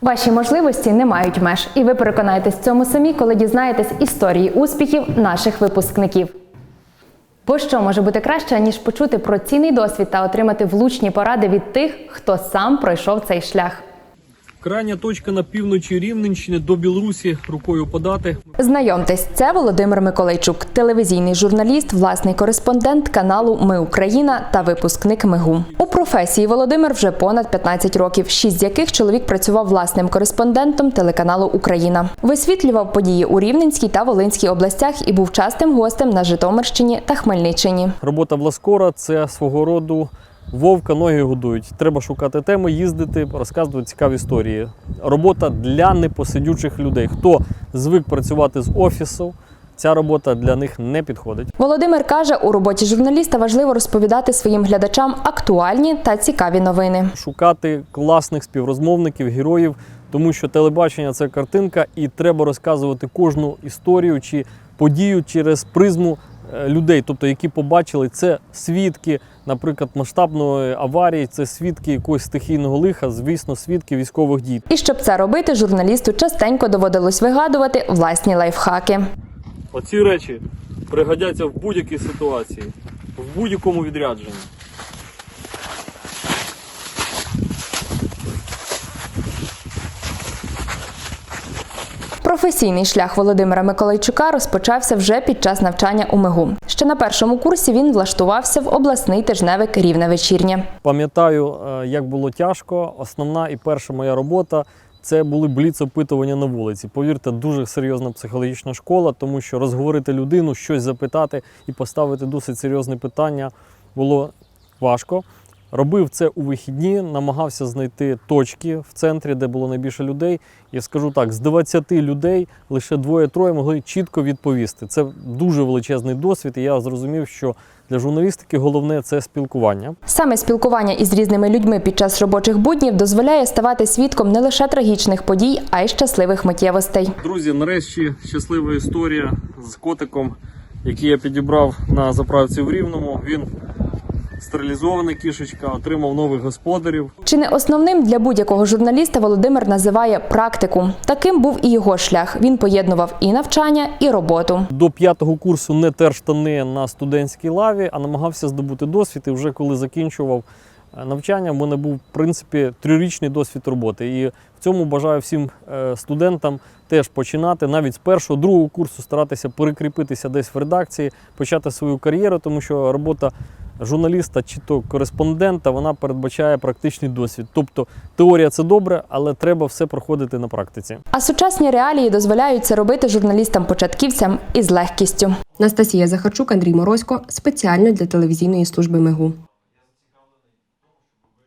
Ваші можливості не мають меж, і ви переконаєтесь в цьому самі, коли дізнаєтесь історії успіхів наших випускників. Бо що може бути краще, ніж почути про цінний досвід та отримати влучні поради від тих, хто сам пройшов цей шлях. Крайня точка на півночі Рівненщини до Білорусі рукою подати. Знайомтесь, це Володимир Миколайчук, телевізійний журналіст, власний кореспондент каналу Ми Україна та випускник МИГУ. Професії Володимир вже понад 15 років, шість з яких чоловік працював власним кореспондентом телеканалу Україна. Висвітлював події у Рівненській та Волинській областях і був частим гостем на Житомирщині та Хмельниччині. Робота Власкора це свого роду вовка ноги годують. Треба шукати теми, їздити, розказувати цікаві історії. Робота для непосидючих людей. Хто звик працювати з офісу, ця робота для них не підходить. Володимир каже, у роботі журналіста важливо розповідати своїм глядачам актуальні та цікаві новини. Шукати класних співрозмовників, героїв, тому що телебачення це картинка, і треба розказувати кожну історію чи подію через призму е, людей, тобто які побачили це свідки, наприклад, масштабної аварії, це свідки якогось стихійного лиха, звісно, свідки військових дій. І щоб це робити, журналісту частенько доводилось вигадувати власні лайфхаки. Оці речі пригодяться в будь-якій ситуації, в будь-якому відрядженні. Професійний шлях Володимира Миколайчука розпочався вже під час навчання у МИГУ. Ще на першому курсі він влаштувався в обласний тижневик Рівне вечірнє. Пам'ятаю, е, як було тяжко. Основна і перша моя робота це були бліц-опитування на вулиці. Повірте, дуже серйозна психологічна школа, тому що розговорити людину, щось запитати і поставити досить серйозне питання було важко. Робив це у вихідні, намагався знайти точки в центрі, де було найбільше людей. Я скажу так: з 20 людей лише двоє-троє могли чітко відповісти. Це дуже величезний досвід, і я зрозумів, що для журналістики головне це спілкування. Саме спілкування із різними людьми під час робочих буднів дозволяє ставати свідком не лише трагічних подій, а й щасливих миттєвостей. Друзі, нарешті щаслива історія з котиком, який я підібрав на заправці в Рівному. Він стерилізована кішечка, отримав нових господарів. Чи не основним для будь-якого журналіста Володимир називає практику. Таким був і його шлях. Він поєднував і навчання, і роботу. До п'ятого курсу не тер штани на студентській лаві, а намагався здобути досвід. І вже коли закінчував е, навчання, в мене був в принципі трирічний досвід роботи. І в цьому бажаю всім е, студентам теж починати навіть з першого, другого курсу старатися перекріпитися десь в редакції, почати свою кар'єру, тому що робота журналіста чи то кореспондента вона передбачає практичний досвід. Тобто теорія це добре, але треба все проходити на практиці. А сучасні реалії дозволяють це робити журналістам-початківцям із легкістю. Настасія Захарчук, Андрій Морозько спеціально для телевізійної служби МИГУ.